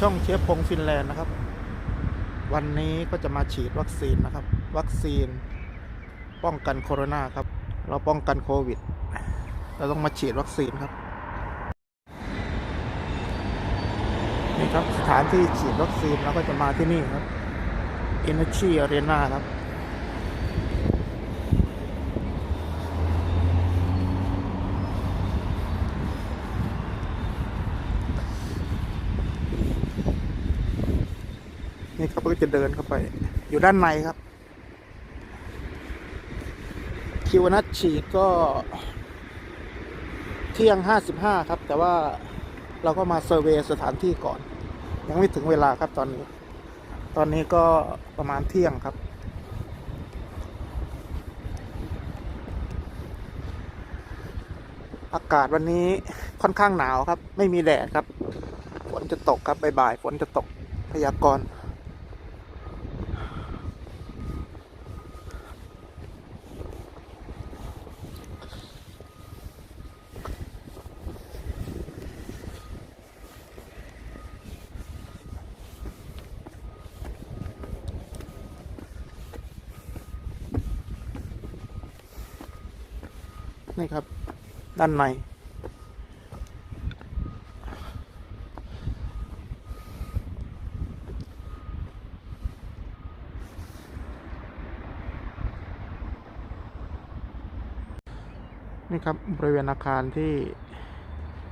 ช่องเชฟพงฟินแลนด์นะครับ วันนี้ก็จะมาฉีดวัคซีนนะครับ วัคซีน ป้องกันโคโรนาครับ เราป้องกันโควิด เราต้องมาฉีดวัคซีนครับ นี่ครับสถานที่ฉีดวัคซีนเราก็จะมาที่นี่ครับ Energy Arena ครับ นี่ครับ ก็จะเดินเข้าไป อยู่ด้านในครับ คิวนัดฉีดก็ เที่ยงห้าสิบห้าครับ แต่ว่าเราก็มาเซอร์เวยสถานที่ก่อน ยังไม่ถึงเวลาครับตอนนี้ ตอนนี้ก็ประมาณเที่ยงครับอากาศวันนี้ค่อนข้างหนาวครับ ไม่มีแดดครับ ฝนจะตกครับบ่ายๆฝนจะตกพยากรณ์ นี่ครับ ด้านใน นี่ครับบริเวณอาคารที่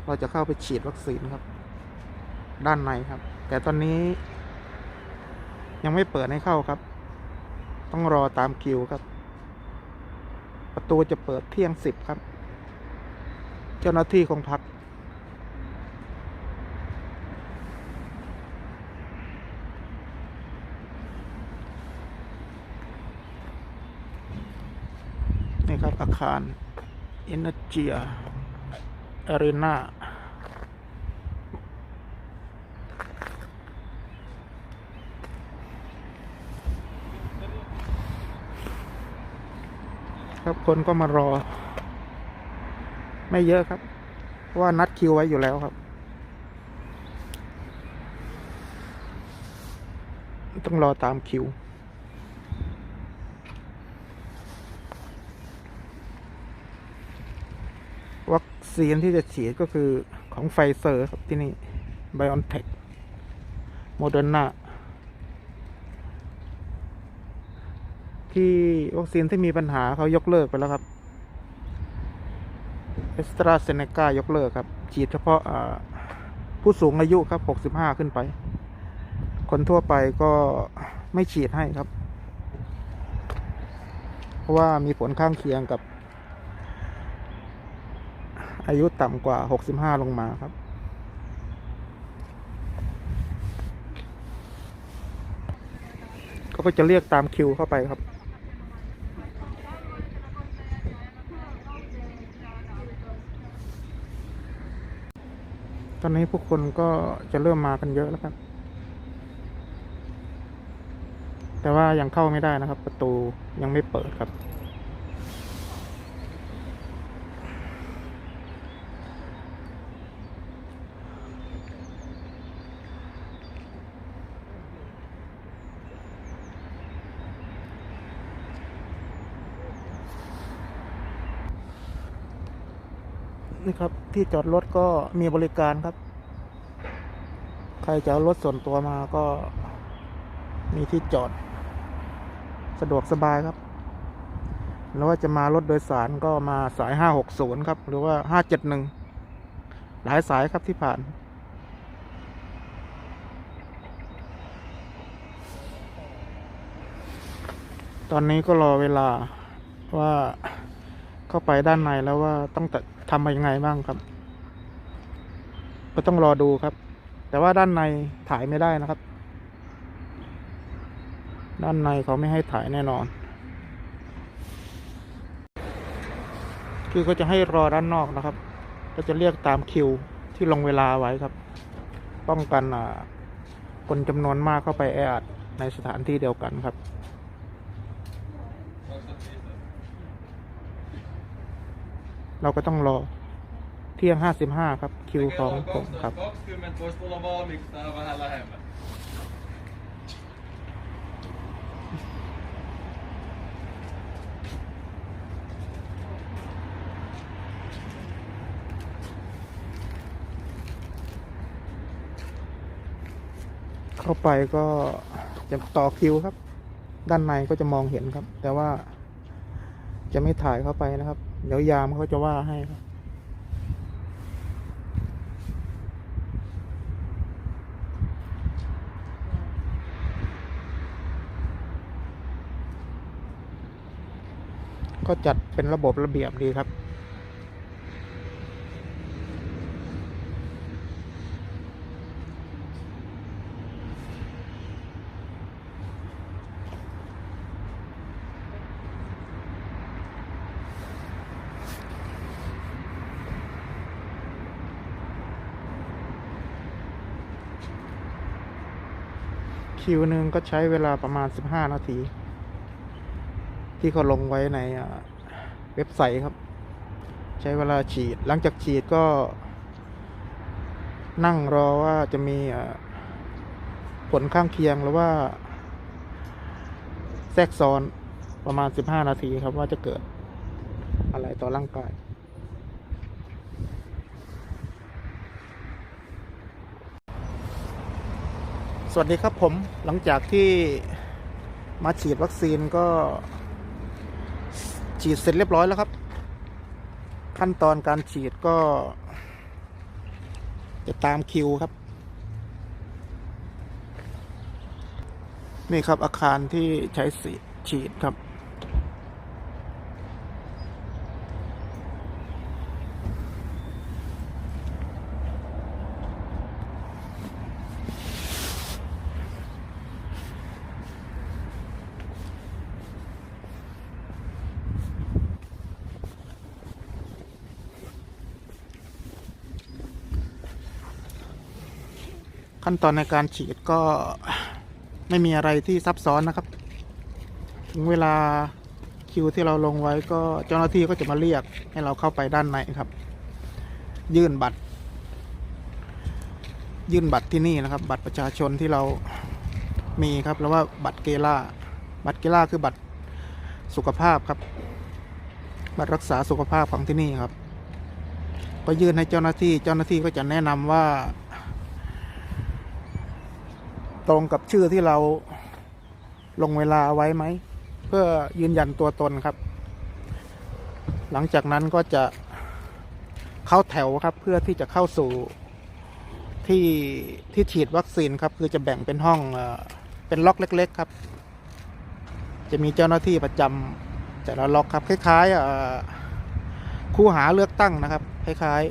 เราจะเข้าไปฉีดวัคซีนครับ ด้านในครับ แต่ตอนนี้ ยังไม่เปิดให้เข้าครับ ต้องรอตามคิวครับ ประตูจะเปิดเที่ยงสิบครับ เจ้าหน้าที่ของพัก นี่ครับอาคาร Energy Arena ครับ คนก็มารอ ไม่เยอะครับเพราะว่านัดคิวไว้อยู่แล้วครับ ต้องรอตามคิว วัคซีนที่จะฉีดก็คือของไฟเซอร์ครับที่นี่ b i o n t e c h Moderna ที่วัคซีนที่มีปัญหาเขายกเลิกไปแล้วครับเอสตราเซเนกายกเลิกครับ ฉีดเฉพาะผู้สูงอายุครับ 65 ขึ้นไป คนทั่วไปก็ไม่ฉีดให้ครับ เพราะว่ามีผลข้างเคียงกับ อายุต่ำกว่า 65 ลงมาครับ ก็จะเรียกตามคิวเข้าไปครับ อนนี้ผู้คนก็จะเริ่มมากันเยอะแล้วครับ แต่ว่ายังเข้าไม่ได้นะครับ ประตูยังไม่เปิดครับ นี่ครับ ที่จอดรถก็มีบริการครับ ใครจะเอารถส่วนตัวมาก็มีที่จอด สะดวกสบายครับ หรือว่าจะมารถโดยสารก็มาสาย 560 ครับ หรือว่า 571 หลายสายครับที่ผ่านตอนนี้ก็รอเวลาว่าเข้าไปด้านในแล้วว่าต้อง แต่ทำยังไงบ้างครับ ก็ต้องรอดูครับ แต่ว่าด้านในถ่ายไม่ได้นะครับ ด้านในเขาไม่ให้ถ่ายแน่นอน คือก็จะให้รอด้านนอกนะครับ ก็จะเรียกตามคิวที่ลงเวลาไว้ครับ ป้องกันอ่าคนจำนวนมากเข้าไปแออัดในสถานที่เดียวกันครับ เราก็ต้องรอที่ที่ยงห้าสิบห้าครับ คิวของผมครับ เข้าไปก็จะต่อคิวครับ ด้านในก็จะมองเห็นครับ แต่ว่าจะไม่ถ่ายเข้าไปนะครับ เดี๋ยวยามเขาจะว่าให้ครับก็จัดเป็นระบบระเบียบดีครับ คิวหนึ่งก็ใช้เวลาประมาณ 15 นาที ที่เขาลงไว้ในเว็บไซต์ครับ ใช้เวลาฉีด หลังจากฉีดก็ นั่งรอว่าจะมีผลข้างเคียงหรือว่า แทรกซ้อนประมาณ 15 นาทีครับว่าจะเกิดอะไรต่อร่างกาย สวัสดีครับผมหลังจากที่มาฉีดวัคซีนก็ ฉีดเสร็จเรียบร้อยแล้วครับ ขั้นตอนการฉีดก็ จะตามคิวครับ นี่ครับอาคารที่ใช้ฉีดครับ ขั้นตอนในการฉีดก็ไม่มีอะไรที่ซับซ้อนนะครับ ถึงเวลาคิวที่เราลงไว้ก็เจ้าหน้าที่ก็จะมาเรียกให้เราเข้าไปด้านในครับ ยื่นบัตร ยื่นบัตรที่นี่นะครับ บัตรประชาชนที่เรามีครับแล้วว่าบัตรเกล่าบัตรเกล่าคือบัตรสุขภาพครับ บัตรรักษาสุขภาพของที่นี่ครับ ก็ยื่นให้เจ้าหน้าที่ เจ้าหน้าที่ก็จะแนะนำว่า ตรงกับชื่อที่เราลงเวลาไว้ไหม เพื่อยืนยันตัวตนครับ หลังจากนั้นก็จะเข้าแถวครับ เพื่อที่จะเข้าสู่ที่ที่ฉีดวัคซีนครับ คือจะแบ่งเป็นห้องเป็นล็อกเล็ก ๆ ครับ จะมีเจ้าหน้าที่ประจำแต่ละล็อกครับ คล้ายๆคู่หาเลือกตั้งนะครับ คล้าย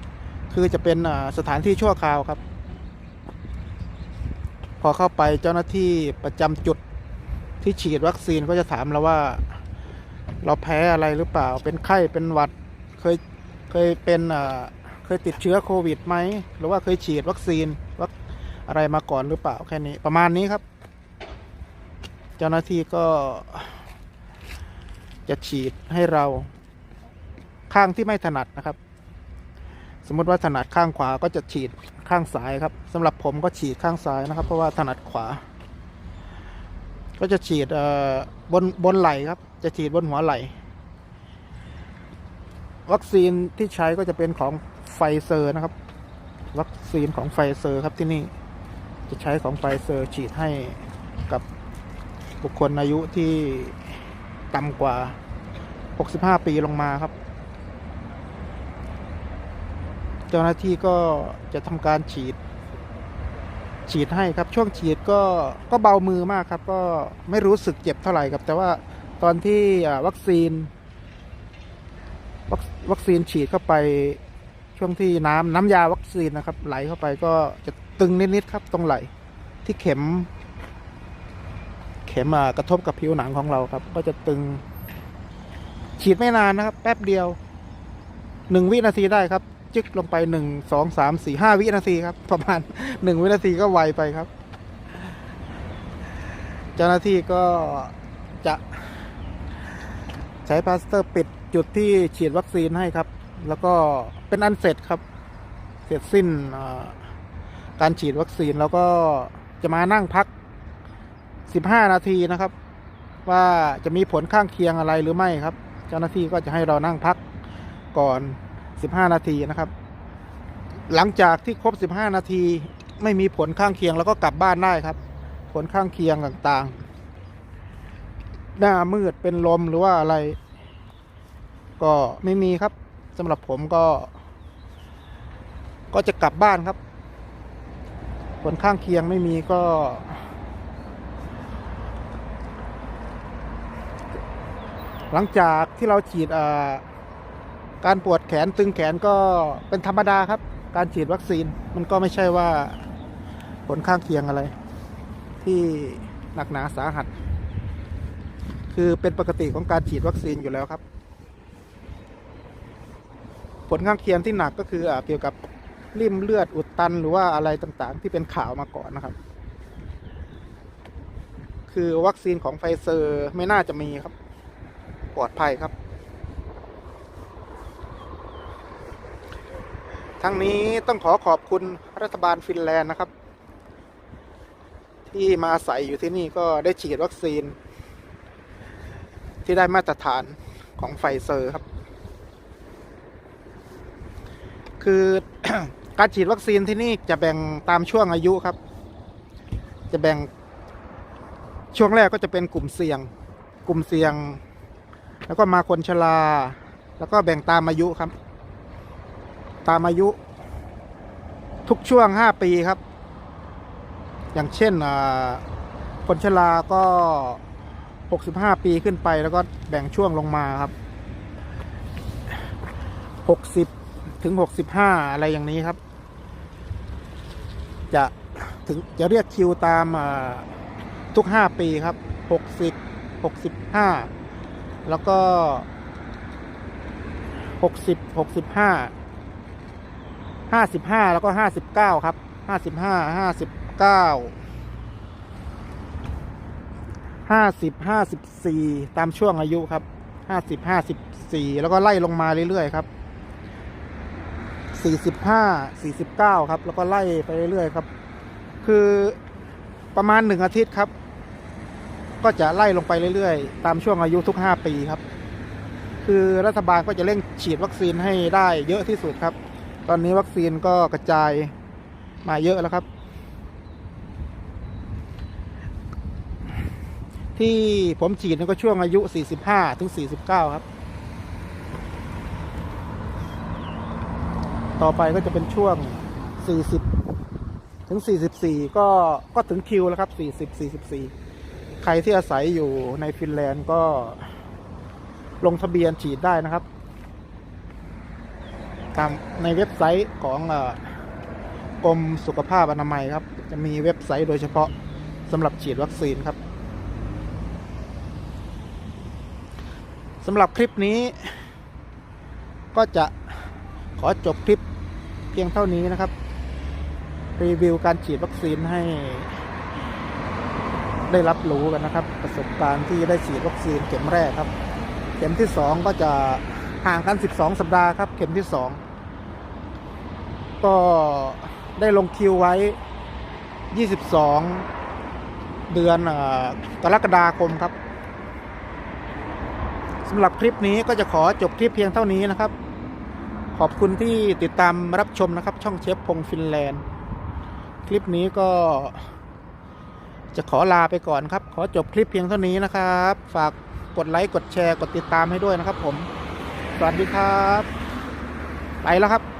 ๆ คือจะเป็นสถานที่ชั่วคราวครับ พอเข้าไปเจ้าหน้าที่ประจำจุดที่ฉีดวัคซีนก็จะถามเราว่า เราแพ้อะไรหรือเปล่า เป็นไข้เป็นหวัดเคยเคยเป็นเอ่อเคยติดเชื้อโควิดไหมหรือว่าเคยฉีดวัคซีนวัคอะไรมาก่อนหรือเปล่าแค่นี้ประมาณนี้ครับ เจ้าหน้าที่ก็ จะฉีดให้เราข้างที่ไม่ถนัดนะครับ สมมติว่าถนัดข้างขวาก็จะฉีดข้างซ้ายครับสำหรับผมก็ฉีดข้างซ้ายนะครับ เพราะว่าถนัดขวา ก็จะฉีดบนบนไหล่ครับ จะฉีดบนหัวไหล่วัคซีนที่ใช้ก็จะเป็นของไฟเซอร์นะครับ วัคซีนของไฟเซอร์ครับที่นี่จะใช้ของไฟเซอร์ฉีดให้กับบุคคลอายุที่ต่ำกว่า 65 ปีลงมาครับ เจ้าหน้าที่ก็จะทำการฉีด ฉีดให้ครับ ช่วงฉีดก็ก็เบามือมากครับ ก็ไม่รู้สึกเจ็บเท่าไหร่ครับ แต่ว่าตอนที่วัคซีน วัควคซีนฉีดเข้าไปช่วงที่น้ำน้ำยาวัคซีนนะครับ ไหลเข้าไปก็จะตึงนิดๆครับ ตรงไหลที่เข็ม เข็มกระทบกับผิวหนังของเราครับ ก็จะตึง ฉีดไม่นานนะครับ แป๊บเดียวหนึ่งวินาทีได้ครับ จึกลงไปหนึ่งสองสามสี่ห้าวินาทีครับ ประมาณหนึ่งวินาทีก็ไวไปครับ เจ้าหน้าที่ก็จะ ใช้พลาสเตอร์ปิดจุดที่ฉีดวัคซีนให้ครับ แล้วก็เป็นอันเสร็จครับ เสร็จสิ้นการฉีดวัคซีนแล้วก็จะมานั่งพัก 15 นาทีนะครับ ว่าจะมีผลข้างเคียงอะไรหรือไม่ครับ เจ้าหน้าที่ก็จะให้เรานั่งพักก่อน 15 นาทีนะครับ หลังจากที่ครบ 15 นาทีไม่มีผลข้างเคียงแล้วก็กลับบ้านได้ครับ ผลข้างเคียงต่างๆ หน้ามืดเป็นลมหรือว่าอะไร ก็ไม่มีครับสำหรับผมก็ ก็จะกลับบ้านครับ ผลข้างเคียงไม่มีก็หลังจากที่เราฉีดอ่า การปวดแขนตึงแขนก็เป็นธรรมดาครับ การฉีดวัคซีนมันก็ไม่ใช่ว่าผลข้างเคียงอะไร ที่หนักหนาสาหัส คือเป็นปกติของการฉีดวัคซีนอยู่แล้วครับ ผลข้างเคียงที่หนักก็คืออเกี่ยวกับริ่มเลือดอุดตันหรือว่าอะไรต่างๆ ที่เป็นข่าวมาก่อนนะครับ คือวัคซีนของไฟเซอร์ไม่น่าจะมีครับ ปลอดภัยครับ ทั้งนี้ต้องขอขอบคุณรัฐบาลฟินแลนด์นะครับ ที่มาอาศัยอยู่ที่นี่ก็ได้ฉีดวัคซีน ที่ได้มาตรฐานของไฟเซอร์ครับ คือการฉีดวัคซีนที่นี่จะแบ่งตามช่วงอายุครับ จะแบ่งช่วงแรกก็จะเป็นกลุ่มเสี่ยง กลุ่มเสี่ยง แล้วก็มาคนชราแล้วก็แบ่งตามอายุครับ ตามอายุ ทุกช่วงห้าปีครับ อย่างเช่นคนชราก็หกสิบห้าปีขึ้นไปแล้วก็แบ่งช่วงลงมาครับหกสิบถึงหกสิบห้าอะไรอย่างนี้ครับ จะถึงจะเรียกคิวตามทุกห้าปีครับหกสิบหกสิบห้าแล้วก็หกสิบ ห้าสิบห้าแล้วก็ห้าสิบเก้าครับห้าสิบห้าห้าสิบเก้าห้าสิบห้าสิบสี่ตามช่วงอายุครับห้าสิบห้าสิบสี่แล้วก็ไล่ลงมาเรื่อยๆครับสี่สิบห้าสี่สิบเก้าครับ แล้วก็ไล่ไปเรื่อยๆครับ คือประมาณหนึ่งอาทิตย์ครับ ก็จะไล่ลงไปเรื่อยๆ ตามช่วงอายุทุก5ปีครับ คือรัฐบาลก็จะเร่งฉีดวัคซีนให้ได้เยอะที่สุดครับ ตอนนี้วัคซีนก็กระจายมาเยอะแล้วครับ ที่ผมฉีดนี่ก็ช่วงอายุ 45 ถึง 49 ครับ ต่อไปก็จะเป็นช่วง 40 ถึง 44 ก็ก็ถึงคิวแล้วครับ 40 44 ใครที่อาศัยอยู่ในฟินแลนด์ก็ลงทะเบียนฉีดได้นะครับ ตามในเว็บไซต์ของกรมสุขภาพอนามัยครับ จะมีเว็บไซต์โดยเฉพาะสำหรับฉีดวัคซีนครับสำหรับคลิปนี้ ก็จะขอจบคลิปเพียงเท่านี้นะครับ รีวิวการฉีดวัคซีนให้ ได้รับรู้กันนะครับ ประสบการณ์ที่ได้ฉีดวัคซีนเข็มแรกครับ เข็มที่สองก็จะห่างกัน 12 สัปดาห์ครับ เข็มที่สอง ก็ได้ลงคิวไว้ 22 เดือนกรกฎาคมครับสำหรับคลิปนี้ก็จะขอจบคลิปเพียงเท่านี้นะครับ ขอบคุณที่ติดตามรับชมนะครับ ช่องเชฟพงฟินแลนด์ คลิปนี้ก็จะขอลาไปก่อนครับ ขอจบคลิปเพียงเท่านี้นะครับ ฝากกดไลค์กดแชร์กดติดตามให้ด้วยนะครับผม สวัสดีครับ ไปแล้วครับ